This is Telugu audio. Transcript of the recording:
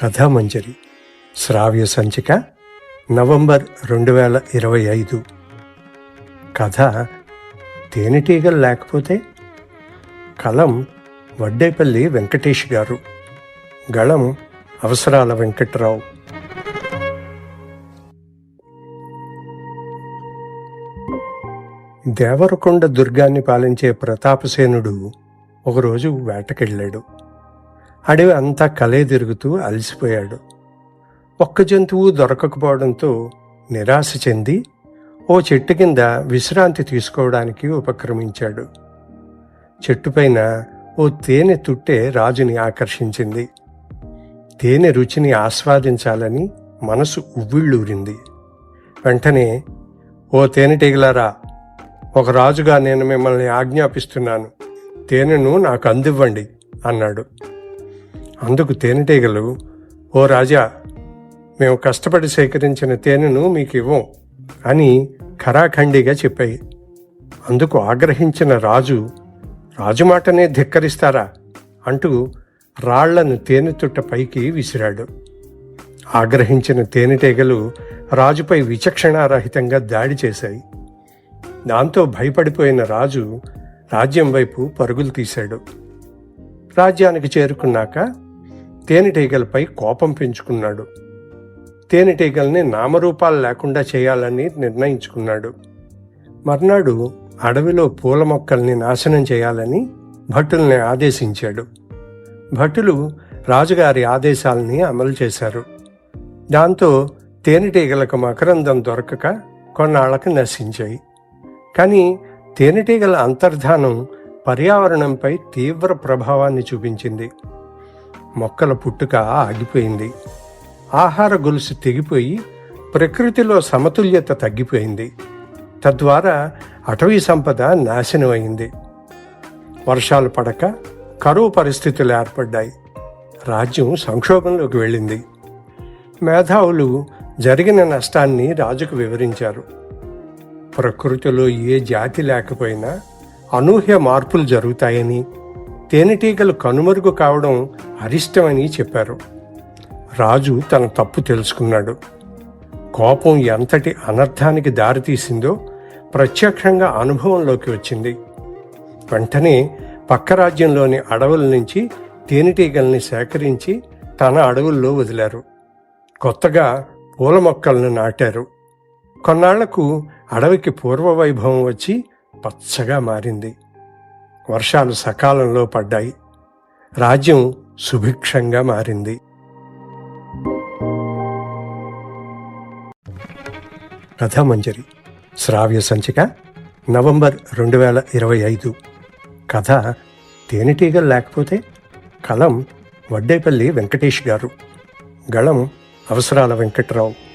కథామంజరి శ్రావ్య సంచిక నవంబర్ రెండు వేల ఇరవై ఐదు. కథ తేనెటీగలు లేకపోతే కలం వడ్డేపల్లి వెంకటేష్ గారు. గళం అవసరాల వెంకట్రావు. దేవరకొండ దుర్గాన్ని పాలించే ప్రతాపసేనుడు ఒకరోజు వేటకెళ్ళాడు. అడవి అంతా కలే తిరుగుతూ అలసిపోయాడు. ఒక్క జంతువు దొరకకపోవడంతో నిరాశ చెంది ఓ చెట్టు కింద విశ్రాంతి తీసుకోవడానికి ఉపక్రమించాడు. చెట్టుపైన ఓ తేనె తుట్టే రాజుని ఆకర్షించింది. తేనె రుచిని ఆస్వాదించాలని మనసు ఉవ్విళ్ళూరింది. వెంటనే ఓ తేనెటీగలారా ఒక రాజుగా నేను మిమ్మల్ని ఆజ్ఞాపిస్తున్నాను. తేనెను నాకు అందివ్వండి అన్నాడు. అందుకు తేనెటీగలు ఓ రాజా మేము కష్టపడి సేకరించిన తేనెను మీకు ఇవ్వం అని ఖరాఖండిగా చెప్పాయి. అందుకు ఆగ్రహించిన రాజు రాజు మాటనే ధిక్కరిస్తారా? అంటూ రాళ్ళను తేనెతుట్ట పైకి విసిరాడు. ఆగ్రహించిన తేనెటీగలు రాజుపై విచక్షణారహితంగా దాడి చేశాయి. దాంతో భయపడిపోయిన రాజు రాజ్యం వైపు పరుగులు తీశాడు. రాజ్యానికి చేరుకున్నాక తేనెటీగలపై కోపం పెంచుకున్నాడు. తేనెటీగల్ని నామరూపాలు లేకుండా చేయాలని నిర్ణయించుకున్నాడు. మర్నాడు అడవిలో పూల మొక్కల్ని నాశనం చేయాలని భటుల్ని ఆదేశించాడు. భటులు రాజుగారి ఆదేశాలని అమలు చేశారు. దాంతో తేనెటీగలకు మకరందం దొరకక కొన్నాళ్ళకు నశించాయి. కానీ తేనెటీగల అంతర్ధానం పర్యావరణంపై తీవ్ర ప్రభావాన్ని చూపించింది. మొక్కల పుట్టుక ఆగిపోయింది. ఆహార గొలుసు తెగిపోయి ప్రకృతిలో సమతుల్యత తగ్గిపోయింది. తద్వారా అటవీ సంపద నాశనమైంది వర్షాలు పడక కరువు పరిస్థితులు ఏర్పడ్డాయి. రాజ్యం సంక్షోభంలోకి వెళ్ళింది. మేధావులు జరిగిన నష్టాన్ని రాజుకు వివరించారు. ప్రకృతిలో ఏ జాతి లేకపోయినా అనూహ్య మార్పులు జరుగుతాయని తేనెటీగలు కనుమరుగు కావడం అరిష్టమని చెప్పారు. రాజు తన తప్పు తెలుసుకున్నాడు. కోపం ఎంతటి అనర్థానికి దారితీసిందో ప్రత్యక్షంగా అనుభవంలోకి వచ్చింది. వెంటనే పక్క రాజ్యంలోని అడవుల నుంచి తేనెటీగల్ని సేకరించి తన అడవుల్లో వదిలారు. కొత్తగా పూల మొక్కలను నాటారు. కొన్నాళ్ళకు అడవికి పూర్వ వైభవం వచ్చి పచ్చగా మారింది. వర్షాలు సకాలంలో పడ్డాయి. రాజ్యం సుభిక్షంగా మారింది. కథామంజరి శ్రావ్య సంచిక నవంబర్ రెండు వేల ఇరవై ఐదు. కథ తేనెటీగలు లేకపోతే కలం వడ్డేపల్లి వెంకటేష్ గారు. గళం అవసరాల వెంకట్రావు.